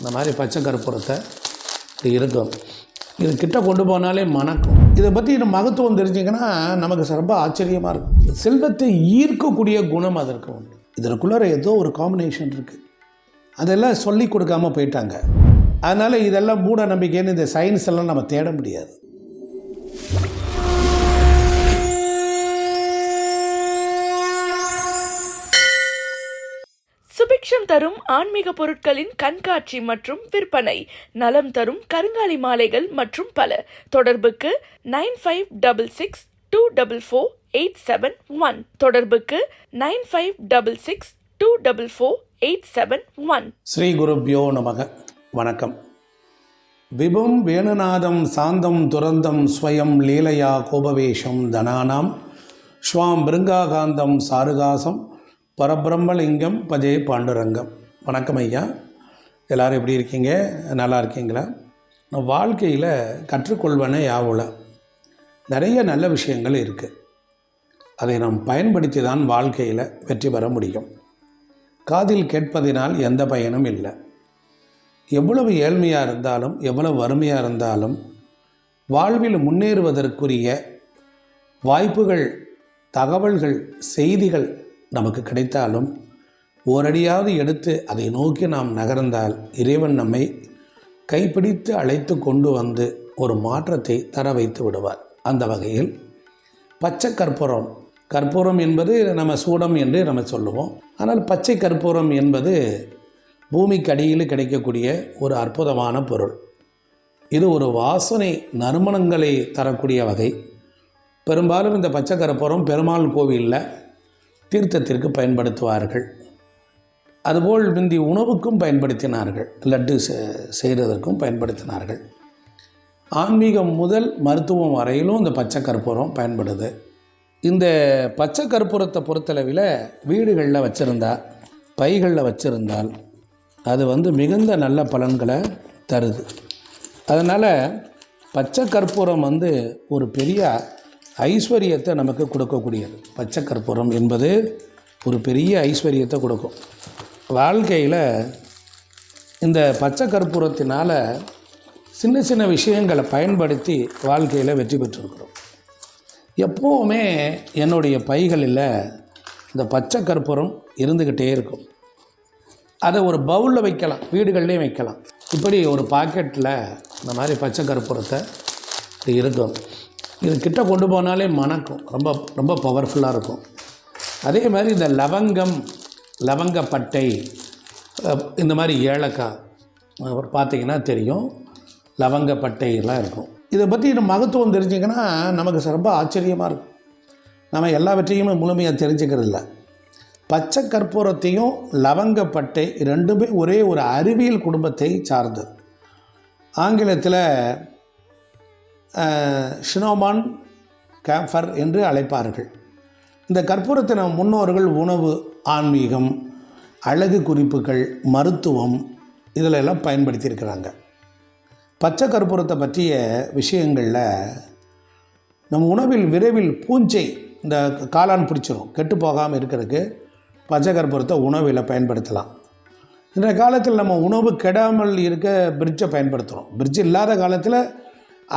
இந்த மாதிரி பச்சை கற்பூரத்தை இருக்கும். இது கிட்ட கொண்டு போனாலே மணக்கும். இதை பற்றி இந்த மகத்துவம் தெரிஞ்சிங்கன்னா நமக்கு ரொம்ப ஆச்சரியமாக இருக்கும். செல்வத்தை ஈர்க்கக்கூடிய குணம் அதற்கு உண்டு. இதற்குள்ளார ஏதோ ஒரு காம்பினேஷன் இருக்குது அதெல்லாம் சொல்லி கொடுக்காம போயிட்டாங்க. அதனால் இதெல்லாம் மூட நம்பிக்கைன்னு இந்த சயின்ஸ் எல்லாம் நம்ம தேட முடியாது. சுபிக்ஷம் தரும் ஆன்மீக பொருட்களின் கண்காட்சி மற்றும் விற்பனை. நலம் தரும் கருங்காலி மாலைகள் மற்றும் பல. தொடர்புக்கு nine five double six two double four eight seven one. தொடர்புக்கு nine five double six two double four eight seven one. Sri குருப்யோ நமக. வணக்கம். விபும் வேணுநாதம் சாந்தம் துரந்தம் ஸ்வயம் லீலையா கோபவேஷம் தனானாம். ஸ்வாம் பிருங்காகாந்தம் சாருகாசம். பரபிரம்மலிங்கம் பஜே பாண்டுரங்கம். வணக்கம் ஐயா. எல்லோரும் எப்படி இருக்கீங்க? நல்லா இருக்கீங்களா? நான் வாழ்க்கையில் கற்றுக்கொள்வன யாவுல? நிறைய நல்ல விஷயங்கள் இருக்குது அதை நாம் பயன்படுத்தி தான் வாழ்க்கையில் வெற்றி பெற முடியும். காதில் கேட்பதினால் எந்த பயனும் இல்லை. எவ்வளவு ஏழ்மையாக இருந்தாலும் எவ்வளவு வறுமையாக இருந்தாலும் வாழ்வில் முன்னேறுவதற்குரிய வாய்ப்புகள் தகவல்கள் செய்திகள் நமக்கு கிடைத்தாலும் ஓரடியாவது எடுத்து அதை நோக்கி நாம் நகர்ந்தால் இறைவன் நம்மை கைப்பிடித்து அழைத்து கொண்டு வந்து ஒரு மாற்றத்தை தர வைத்து விடுவார். அந்த வகையில் பச்சை கற்பூரம் கற்பூரம் என்பது நம்ம சூடம் என்று நம்ம சொல்லுவோம். ஆனால் பச்சை கற்பூரம் என்பது பூமிக்கு அடியில் கிடைக்கக்கூடிய ஒரு அற்புதமான பொருள். இது ஒரு வாசனை நறுமணங்களை தரக்கூடிய வகை. பெரும்பாலும் இந்த பச்சை கற்பூரம் பெருமாள் கோவிலில் தீர்த்தத்திற்கு பயன்படுத்துவார்கள். அதுபோல் முந்தி உணவுக்கும் பயன்படுத்தினார்கள். லட்டு செ- செய்கிறதற்கும் பயன்படுத்தினார்கள். ஆன்மீகம் முதல் மருத்துவம் வரையிலும் இந்த பச்சை கற்பூரம் பயன்படுது. இந்த பச்சை கற்பூரத்தை பொறுத்தளவில் வீடுகளில் வச்சுருந்தா பைகளில் வச்சுருந்தால் அது வந்து மிகுந்த நல்ல பலன்களை தருது. அதனால் பச்சை கற்பூரம் வந்து ஒரு பெரிய ஐஸ்வர்யத்தை நமக்கு கொடுக்கக்கூடியது. பச்சை கற்பூரம் என்பது ஒரு பெரிய ஐஸ்வர்யத்தை கொடுக்கும். வாழ்க்கையில் இந்த பச்சை கற்பூரத்தினால் சின்ன சின்ன விஷயங்களை பயன்படுத்தி வாழ்க்கையில் வெற்றி பெற்றிருக்கிறோம். எப்போவுமே என்னுடைய பைகளில் இந்த பச்சை கற்பூரம் இருந்துக்கிட்டே இருக்கும். அதை ஒரு பவுலில் வைக்கலாம் வீடுகள்லேயும் வைக்கலாம். இப்படி ஒரு பாக்கெட்டில் இந்த மாதிரி பச்சை கற்பூரத்தை இருக்கும். இது கிட்ட கொண்டு போனாலே மணக்கும். ரொம்ப ரொம்ப பவர்ஃபுல்லாக இருக்கும். அதே மாதிரி இந்த லவங்கம் லவங்கப்பட்டை இந்த மாதிரி ஏலக்காய் அப்புறம் பார்த்தீங்கன்னா தெரியும். லவங்கப்பட்டையெல்லாம் இருக்கும். இதை பற்றி நம்ம மகத்துவம் தெரிஞ்சிங்கன்னா நமக்கு ரொம்ப ஆச்சரியமாக இருக்கும். நம்ம எல்லாவற்றையுமே முழுமையாக தெரிஞ்சுக்கிறது இல்லை பச்சை கற்பூரத்தையும் லவங்கப்பட்டை ரெண்டுமே ஒரே ஒரு அறிவியல் குடும்பத்தை சார்ந்தது. ஆங்கிலத்தில் ஷினோமான் கேம்ஃபர் என்று அழைப்பார்கள். இந்த கற்பூரத்தை நம் முன்னோர்கள் உணவு ஆன்மீகம் அழகு குறிப்புகள் மருத்துவம் இதில் எல்லாம் பயன்படுத்தியிருக்கிறாங்க. பச்சை கற்பூரத்தை பற்றிய விஷயங்களில் நம்ம உணவில் விரைவில் பூஞ்சை இந்த காளான் பிடிச்சிரும் கெட்டு போகாமல் இருக்கிறதுக்கு பச்சை கற்பூரத்தை உணவில் பயன்படுத்தலாம். இந்த காலத்தில் நம்ம உணவு கெடாமல் இருக்க பிரிட்ஜை பயன்படுத்துகிறோம் பிரிட்ஜ் இல்லாத காலத்தில்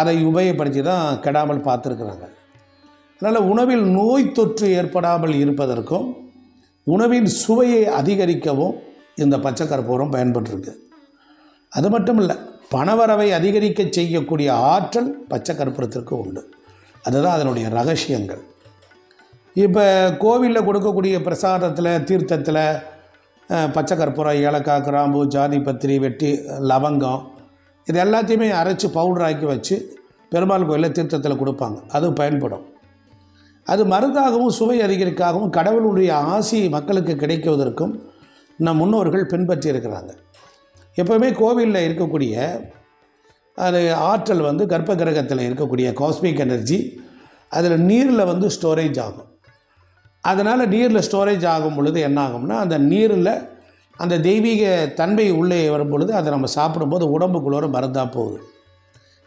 அதை உபயோகப்படுத்தி தான் கெடாமல் பார்த்துருக்குறாங்க. அதனால் உணவில் நோய் தொற்று ஏற்படாமல் இருப்பதற்கும் உணவின் சுவையை அதிகரிக்கவும் இந்த பச்சை கற்பூரம் பயன்பட்டிருக்கு. அது மட்டும் இல்லை பணவரவை அதிகரிக்க செய்யக்கூடிய ஆற்றல் பச்சை கற்பூரத்திற்கு உண்டு. அதுதான் அதனுடைய ரகசியங்கள். இப்போ கோவிலில் கொடுக்கக்கூடிய பிரசாதத்தில் தீர்த்தத்தில் பச்சை கற்பூரம் ஏலக்காய் கிராம்பு ஜாதி பத்திரி வெட்டி லவங்கம் இது எல்லாத்தையுமே அரைச்சி பவுடராக்கி வச்சு பெருமாள் கோயிலில் தீர்த்தத்தில் கொடுப்பாங்க. அது பயன்படும். அது மருந்தாகவும் சுவை அதிகரிக்காகவும் கடவுளுடைய ஆசி மக்களுக்கு கிடைக்குவதற்கும் நம் முன்னோர்கள் பின்பற்றி இருக்கிறாங்க. எப்போவுமே கோவிலில் இருக்கக்கூடிய அது ஆற்றல் வந்து கர்ப்ப கிரகத்தில் இருக்கக்கூடிய காஸ்மிக் எனர்ஜி அதில் நீரில் வந்து ஸ்டோரேஜ் ஆகும். அதனால் நீரில் ஸ்டோரேஜ் ஆகும் பொழுது என்ன ஆகும்னா அந்த நீரில் அந்த தெய்வீக தன்மை உள்ளே வரும் பொழுது அதை நம்ம சாப்பிடும்போது உடம்புக்குள்ளே மருந்தாக போகுது.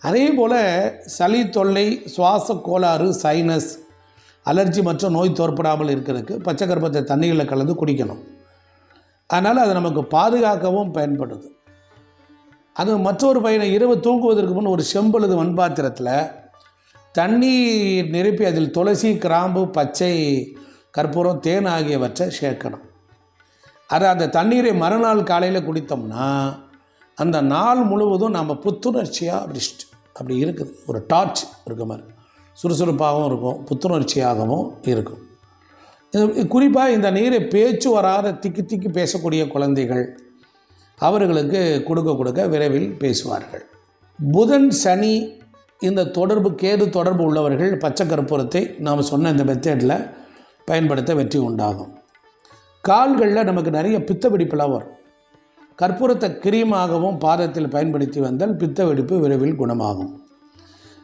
அதே போல் சளி தொல்லை சுவாச கோளாறு சைனஸ் அலர்ஜி மற்றும் நோய் தோற்படாமல் இருக்கிறதுக்கு பச்சை கருப்பத்தை தண்ணீரில் கலந்து குடிக்கணும். அதனால் அது நமக்கு பாதுகாக்கவும் பயன்படுது. அது மற்றொரு பையனை இரவு தூங்குவதற்கு முன் ஒரு செம்பழுது மண்பாத்திரத்தில் தண்ணீர் நிரப்பி அதில் துளசி கிராம்பு பச்சை கற்பூரம் தேன் ஆகியவற்றை சேர்க்கணும். அது அந்த தண்ணீரை மறுநாள் காலையில் குடித்தோம்னா அந்த நாள் முழுவதும் நம்ம புத்துணர்ச்சியாக அப்படி அப்படி இருக்குது. ஒரு டார்ச் இருக்க மாதிரி. சுறுசுறுப்பாகவும் இருக்கும். புத்துணர்ச்சியாகவும் இருக்கும். குறிப்பாக இந்த நீரை பேச்சு வராத திக்கி திக்கி பேசக்கூடிய குழந்தைகள் அவர்களுக்கு கொடுக்க கொடுக்க விரைவில் பேசுவார்கள். புதன் சனி இந்த தொடர்பு கேது தொடர்பு உள்ளவர்கள் பச்சை கற்பூரத்தை நாம் சொன்ன இந்த மெத்தேடில் பயன்படுத்த வெற்றி உண்டாகும். கால்களில் நமக்கு நிறைய பித்த வெடிப்பெல்லாம் வரும். கற்பூரத்தை கிரீமாகவும் பாதத்தில் பயன்படுத்தி வந்தால் பித்த வெடிப்பு விரைவில் குணமாகும்.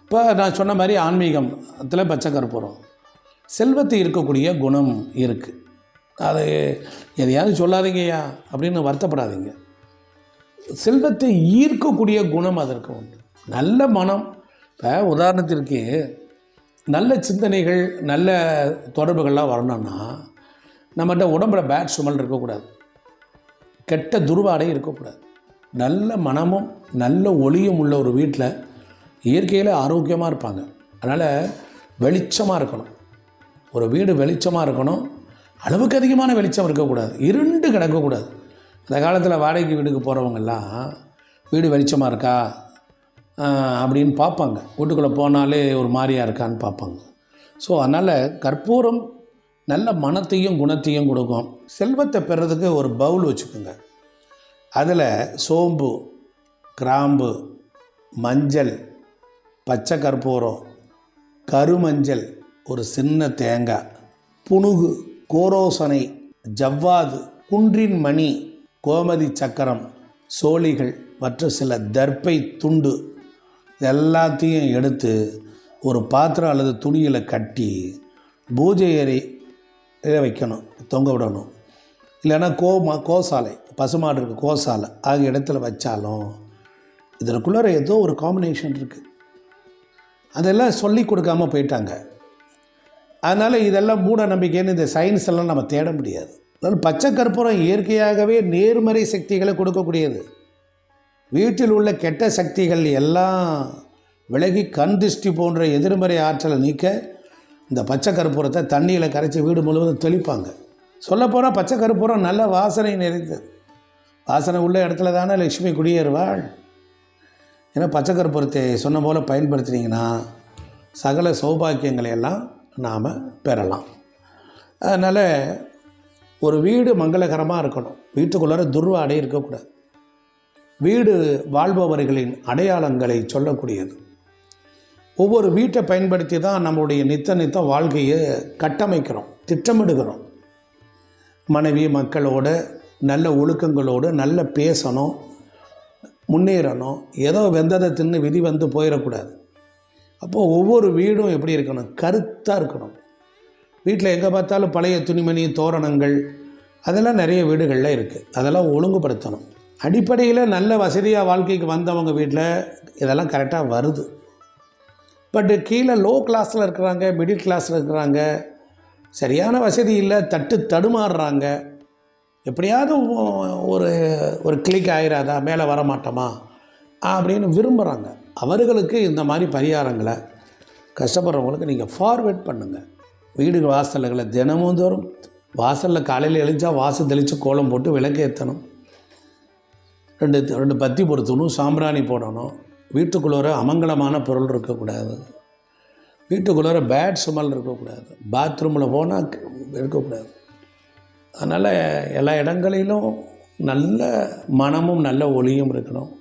இப்போ நான் சொன்ன மாதிரி ஆன்மீகத்தில் பச்சை கற்பூரம் செல்வத்தை இருக்கக்கூடிய குணம் இருக்குது அது எதையாவது சொல்லாதீங்கய்யா அப்படின்னு வருத்தப்படாதீங்க. செல்வத்தை ஈர்க்கக்கூடிய குணம் அதற்கு உண்டு. நல்ல மனம். இப்போ உதாரணத்திற்கு நல்ல சிந்தனைகள் நல்ல தொடர்புகள்லாம் வரணும்னா நம்மகிட்ட உடம்புல பேட் சுமல் இருக்கக்கூடாது. கெட்ட துருவாடை இருக்கக்கூடாது. நல்ல மனமும் நல்ல ஒளியும் உள்ள ஒரு வீட்டில் இயற்கையில் ஆரோக்கியமாக இருப்பாங்க. அதனால் வெளிச்சமாக இருக்கணும். ஒரு வீடு வெளிச்சமாக இருக்கணும். அளவுக்கு அதிகமான வெளிச்சம் இருக்கக்கூடாது. இருண்டு கிடக்கக்கூடாது. அந்த காலத்தில் வாடகைக்கு வீட்டுக்கு போகிறவங்கெல்லாம் வீடு வெளிச்சமாக இருக்கா? அப்படின்னு பார்ப்பாங்க. வீட்டுக்குள்ளே போனாலே ஒரு மாதிரியாக இருக்கான்னு பார்ப்பாங்க. ஸோ அதனால் கற்பூரம் நல்ல மனத்தையும் குணத்தையும் கொடுக்கும். செல்வத்தை பெறதுக்கு ஒரு பவுல் வச்சுக்கோங்க. அதில் சோம்பு கிராம்பு மஞ்சள் பச்சை கற்பூரம் கருமஞ்சள் ஒரு சின்ன தேங்காய் புணுகு கோரோசனை ஜவ்வாது குன்றின் மணி கோமதி சக்கரம் சோழிகள் மற்றும் சில தர்ப்பை துண்டு எல்லாத்தையும் எடுத்து ஒரு பாத்திரம் அல்லது துணியில் கட்டி பூஜை அறை இதை வைக்கணும் தொங்க விடணும். இல்லைன்னா கோமா கோசாலை பசுமாடு இருக்குது கோசாலை ஆகிய இடத்துல வச்சாலும் இதற்குள்ளார ஏதோ ஒரு காம்பினேஷன் இருக்குது அதெல்லாம் சொல்லி கொடுக்காம போயிட்டாங்க. அதனால் இதெல்லாம் மூட நம்பிக்கைன்னு இந்த சயின்ஸ் எல்லாம் நம்ம தேட முடியாது. அதனால் பச்சை கற்பூரம் இயற்கையாகவே நேர்மறை சக்திகளை கொடுக்கக்கூடியது. வீட்டில் உள்ள கெட்ட சக்திகள் எல்லாம் விலகி கண் திருஷ்டி போன்ற எதிர்மறை ஆற்றலை நீக்க இந்த பச்சை கற்பூரத்தை தண்ணியில் கரைச்சி வீடு முழுவதும் தெளிப்பாங்க. சொல்லப்போனால் பச்சை கற்பூரம் நல்ல வாசனை நிறைந்தது வாசனை உள்ள இடத்துல தானே லக்ஷ்மி குடியேறுவாள்? ஏன்னா பச்சை கற்பூரத்தை சொன்ன போல் பயன்படுத்தினீங்கன்னா சகல சௌபாக்கியங்களை எல்லாம் நாம் பெறலாம். அதனால் ஒரு வீடு மங்களகரமாக இருக்கணும். வீட்டுக்குள்ளார துர்வாடை இருக்கக்கூடாது. வீடு வாழ்பவர்களின் அடையாளங்களை சொல்லக்கூடியது. ஒவ்வொரு வீட்டை பயன்படுத்தி தான் நம்மளுடைய நித்த நித்த வாழ்க்கையை கட்டமைக்கிறோம் திட்டமிடுகிறோம். மனைவி மக்களோட நல்ல ஒழுக்கங்களோடு நல்ல பேசணும் முன்னேறணும். ஏதோ வெந்ததை தின்னு விதி வந்து போயிடக்கூடாது. அப்போது ஒவ்வொரு வீடும் எப்படி இருக்கணும்? கருத்தாக இருக்கணும். வீட்டில் எங்கே பார்த்தாலும் பழைய துணிமணி தோரணங்கள் அதெல்லாம் நிறைய வீடுகளில் இருக்குது அதெல்லாம் ஒழுங்குபடுத்தணும். அடிப்படையில் நல்ல வசதியாக வாழ்க்கைக்கு வந்தவங்க வீட்டில் இதெல்லாம் கரெக்டாக வருது. பட்டு கீழே லோ கிளாஸில் இருக்கிறாங்க மிடில் கிளாஸில் இருக்கிறாங்க. சரியான வசதி இல்லை தட்டு தடுமாறுறாங்க. எப்படியாவது ஒரு ஒரு கிளிக் ஆயிராதா மேலே வர மாட்டோமா? அப்படின்னு விரும்புகிறாங்க அவர்களுக்கு இந்த மாதிரி பரிகாரங்களை கஷ்டப்படுறவங்களுக்கு நீங்கள் ஃபார்வேர்ட் பண்ணுங்கள் வீடு வாசல்களை தினமும் தோறும் வாசலில் காலையில் எழுந்தா வாசல் தெளித்து கோலம் போட்டு விளக்கு ஏற்றணும் ரெண்டு ரெண்டு பத்தி பொருத்தணும் சாம்பிராணி போடணும். வீட்டுக்குள்ளார அமங்கலமான பொருள் இருக்கக்கூடாது. வீட்டுக்குள்ளார பேட் சுமல் இருக்கக்கூடாது. பாத்ரூமில் போனால் இருக்கக்கூடாது. அதனால் எல்லா இடங்களிலும் நல்ல மனமும் நல்ல ஒளியும் இருக்கணும்.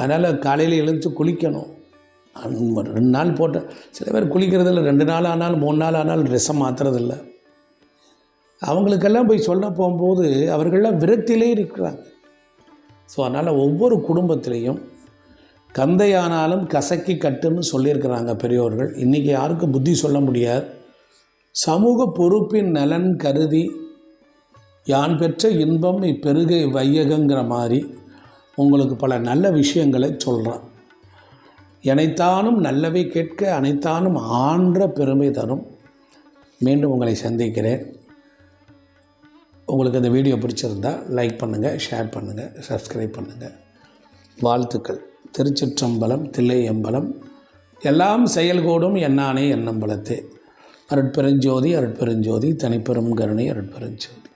அதனால் காலையில் எழுந்து குளிக்கணும். ரெண்டு நாள் போட்ட சில பேர் குளிக்கிறதில்ல ரெண்டு நாள் ஆனாலும் மூணு நாள் ஆனாலும் ட்ரெஸ்ஸை மாற்றுறதில்ல அவங்களுக்கெல்லாம் போய் சொல்ல போகும்போது அவர்கள்லாம் விரத்திலே இருக்கிறாங்க. ஸோ அதனால் ஒவ்வொரு குடும்பத்திலையும் கந்தையானாலும் கசக்கி கட்டுன்னு சொல்லியிருக்கிறாங்க பெரியோர்கள். இன்றைக்கி யாருக்கும் புத்தி சொல்ல முடியாது. சமூக பொறுப்பின் நலன் கருதி யான் பெற்ற இன்பம் இப்பெருகை வையகங்கிற மாதிரி உங்களுக்கு பல நல்ல விஷயங்களை சொல்கிறான் எனைத்தானும் நல்லவை கேட்க அனைத்தானும் ஆன்ற பெருமை தரும். மீண்டும் உங்களை சந்திக்கிறேன். உங்களுக்கு இந்த வீடியோ பிடிச்சிருந்தா லைக் பண்ணுங்கள் ஷேர் பண்ணுங்கள் சப்ஸ்கிரைப் பண்ணுங்கள் வாழ்த்துக்கள். திருச்சிற்றம்பலம் தில்லையம்பலம் எல்லாம் செயல்கூடும் என்னானே என்னம்பலத்தே. அருட்பெருஞ்சோதி அருட்பெருஞ்சோதி தனிப்பெரும் கருணை அருட்பெருஞ்சோதி.